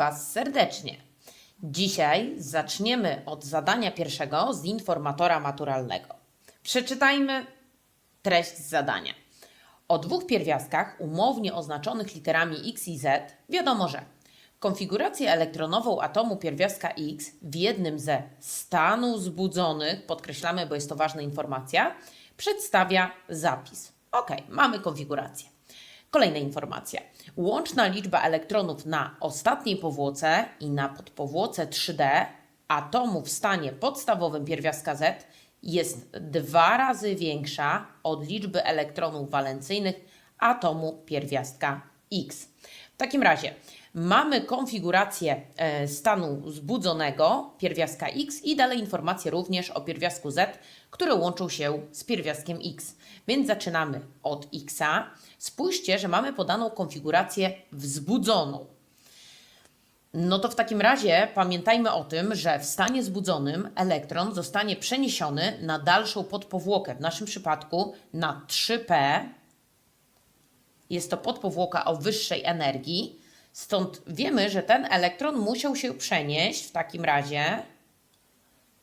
Was serdecznie. Dzisiaj zaczniemy od zadania pierwszego z informatora maturalnego. Przeczytajmy treść zadania. O dwóch pierwiastkach umownie oznaczonych literami X i Z wiadomo, że konfigurację elektronową atomu pierwiastka X w jednym ze stanów zbudzonych, podkreślamy, bo jest to ważna informacja, przedstawia zapis. Ok, mamy konfigurację. Kolejna informacja. Łączna liczba elektronów na ostatniej powłoce i na podpowłoce 3D atomu w stanie podstawowym pierwiastka Z jest dwa razy większa od liczby elektronów walencyjnych atomu pierwiastka X. W takim razie mamy konfigurację e, stanu zbudzonego pierwiastka X i dalej informacje również o pierwiastku Z, które łączą się z pierwiastkiem X. Więc zaczynamy od X. Spójrzcie, że mamy podaną konfigurację wzbudzoną. No to w takim razie pamiętajmy o tym, że w stanie zbudzonym elektron zostanie przeniesiony na dalszą podpowłokę, w naszym przypadku na 3p. Jest to podpowłoka o wyższej energii, stąd wiemy, że ten elektron musiał się przenieść w takim razie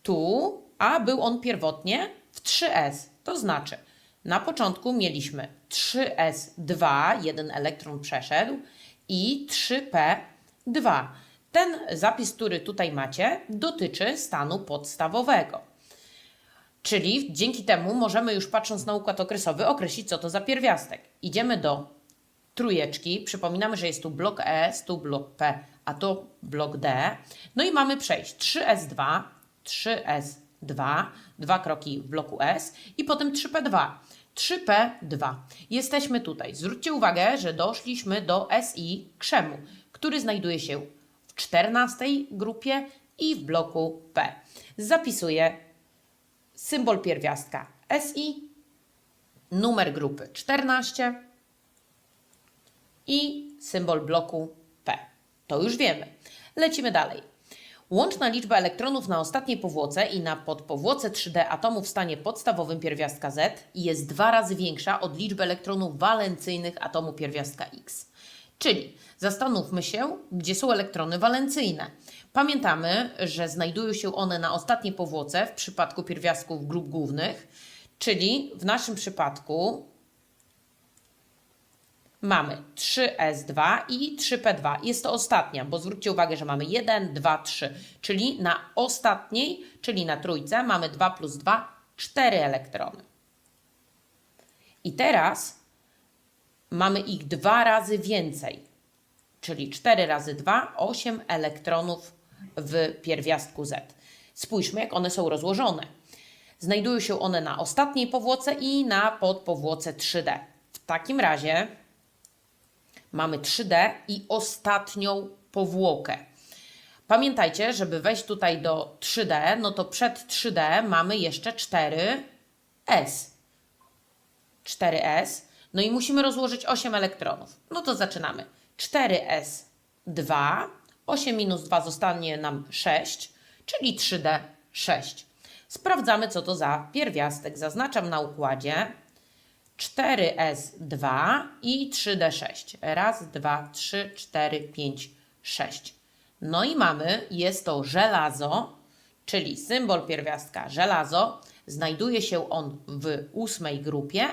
tu, a był on pierwotnie w 3s. To znaczy, na początku mieliśmy 3s2, jeden elektron przeszedł, i 3p2. Ten zapis, który tutaj macie, dotyczy stanu podstawowego. Czyli dzięki temu możemy już patrząc na układ okresowy określić, co to za pierwiastek. Idziemy do trójeczki. Przypominamy, że jest tu blok S, tu blok P, a to blok D. No i mamy przejść 3S2, 3S2, dwa kroki w bloku S i potem 3P2. 3P2. Jesteśmy tutaj. Zwróćcie uwagę, że doszliśmy do SI krzemu, który znajduje się w 14 grupie i w bloku P. Zapisuję symbol pierwiastka SI, numer grupy 14 i symbol bloku P. To już wiemy. Lecimy dalej. Łączna liczba elektronów na ostatniej powłoce i na podpowłoce 3D atomu w stanie podstawowym pierwiastka Z jest dwa razy większa od liczby elektronów walencyjnych atomu pierwiastka X. Czyli zastanówmy się, gdzie są elektrony walencyjne. Pamiętamy, że znajdują się one na ostatniej powłoce w przypadku pierwiastków grup głównych, czyli w naszym przypadku mamy 3S2 i 3P2. Jest to ostatnia, bo zwróćcie uwagę, że mamy 1, 2, 3, czyli na ostatniej, czyli na trójce mamy 2 plus 2, 4 elektrony. I teraz mamy ich dwa razy więcej, czyli 4 razy 2, 8 elektronów w pierwiastku Z. Spójrzmy, jak one są rozłożone. Znajdują się one na ostatniej powłoce i na podpowłoce 3D. W takim razie mamy 3D i ostatnią powłokę. Pamiętajcie, żeby wejść tutaj do 3D, no to przed 3D mamy jeszcze 4S. 4S. No i musimy rozłożyć 8 elektronów. No to zaczynamy. 4S2. 8 minus 2 zostanie nam 6, czyli 3D6. Sprawdzamy, co to za pierwiastek. Zaznaczam na układzie. 4S2 i 3D6. Raz, dwa, trzy, cztery, pięć, sześć. No i mamy, jest to żelazo, czyli symbol pierwiastka żelazo. Znajduje się on w ósmej grupie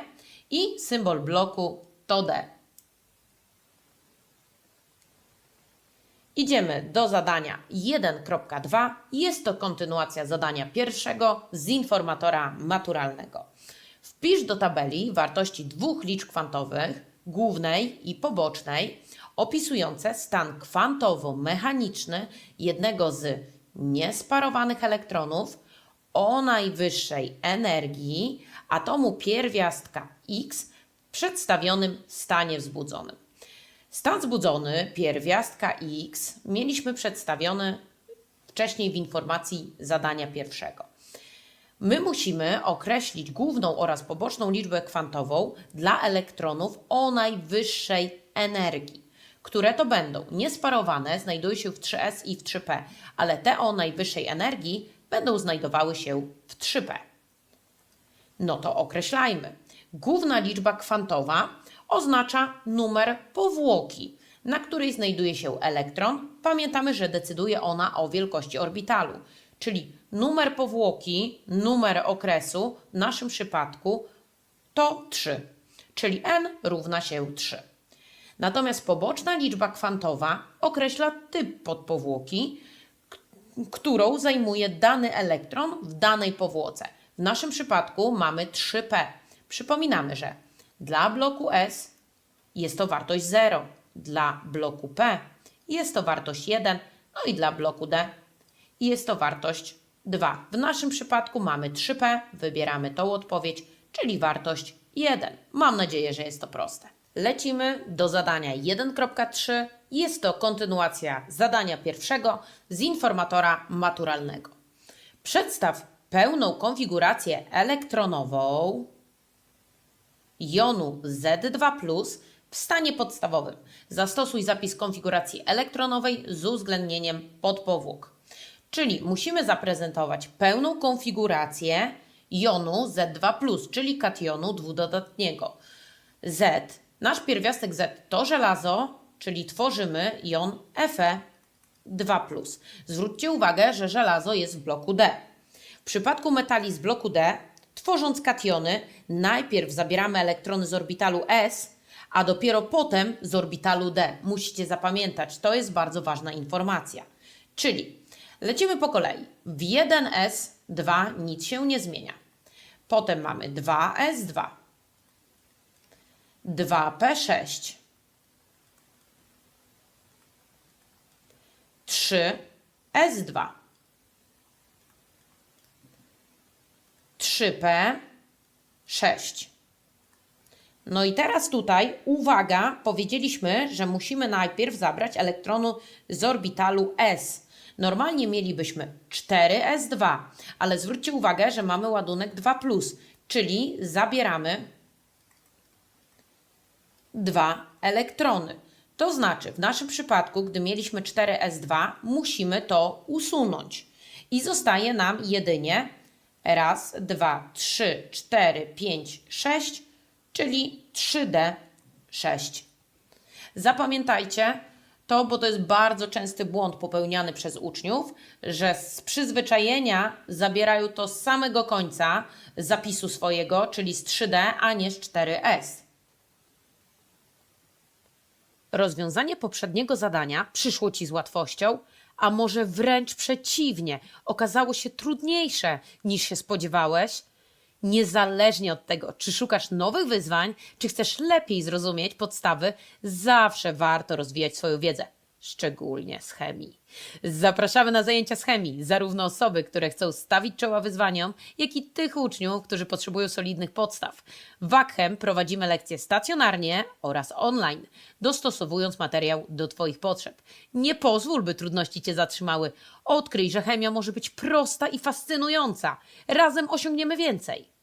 i symbol bloku to D. Idziemy do zadania 1.2. Jest to kontynuacja zadania pierwszego z informatora maturalnego. Wpisz do tabeli wartości dwóch liczb kwantowych, głównej i pobocznej, opisujące stan kwantowo-mechaniczny jednego z niesparowanych elektronów o najwyższej energii atomu pierwiastka X w przedstawionym stanie wzbudzonym. Stan wzbudzony pierwiastka X mieliśmy przedstawiony wcześniej w informacji zadania pierwszego. My musimy określić główną oraz poboczną liczbę kwantową dla elektronów o najwyższej energii, które to będą niesparowane, znajdują się w 3s i w 3p, ale te o najwyższej energii będą znajdowały się w 3p. No to określajmy. Główna liczba kwantowa oznacza numer powłoki. na której znajduje się elektron, pamiętamy, że decyduje ona o wielkości orbitalu, czyli numer powłoki, numer okresu w naszym przypadku to 3, czyli n równa się 3. Natomiast poboczna liczba kwantowa określa typ podpowłoki, którą zajmuje dany elektron w danej powłoce. W naszym przypadku mamy 3p. Przypominamy, że dla bloku S jest to wartość 0, dla bloku P jest to wartość 1, no i dla bloku D jest to wartość 2. W naszym przypadku mamy 3P, wybieramy tą odpowiedź, czyli wartość 1. Mam nadzieję, że jest to proste. Lecimy do zadania 1.3. Jest to kontynuacja zadania pierwszego z informatora maturalnego. Przedstaw pełną konfigurację elektronową jonu Z2+, w stanie podstawowym. Zastosuj zapis konfiguracji elektronowej z uwzględnieniem podpowłok. Czyli musimy zaprezentować pełną konfigurację jonu Z2+, czyli kationu dwudodatniego. Z, nasz pierwiastek Z to żelazo, czyli tworzymy jon Fe2+. Zwróćcie uwagę, że żelazo jest w bloku D. W przypadku metali z bloku D, tworząc kationy, najpierw zabieramy elektrony z orbitalu S, a dopiero potem z orbitalu D. Musicie zapamiętać, to jest bardzo ważna informacja. Czyli lecimy po kolei. W 1S2 nic się nie zmienia. Potem mamy 2S2, 2P6, 3S2. 3P6. No i teraz tutaj, uwaga, powiedzieliśmy, że musimy najpierw zabrać elektronu z orbitalu S. Normalnie mielibyśmy 4S2, ale zwróćcie uwagę, że mamy ładunek 2, czyli zabieramy dwa elektrony. To znaczy, w naszym przypadku, gdy mieliśmy 4S2, musimy to usunąć. I zostaje nam jedynie raz, dwa, trzy, cztery, pięć, sześć, czyli 3D6. Zapamiętajcie to, bo to jest bardzo częsty błąd popełniany przez uczniów, że z przyzwyczajenia zabierają to z samego końca zapisu swojego, czyli z 3D, a nie z 4S. Rozwiązanie poprzedniego zadania przyszło Ci z łatwością, a może wręcz przeciwnie, okazało się trudniejsze niż się spodziewałeś? Niezależnie od tego, czy szukasz nowych wyzwań, czy chcesz lepiej zrozumieć podstawy, zawsze warto rozwijać swoją wiedzę, szczególnie z chemii. Zapraszamy na zajęcia z chemii, zarówno osoby, które chcą stawić czoła wyzwaniom, jak i tych uczniów, którzy potrzebują solidnych podstaw. W Wakchem prowadzimy lekcje stacjonarnie oraz online, dostosowując materiał do Twoich potrzeb. Nie pozwól, by trudności Cię zatrzymały. Odkryj, że chemia może być prosta i fascynująca. Razem osiągniemy więcej.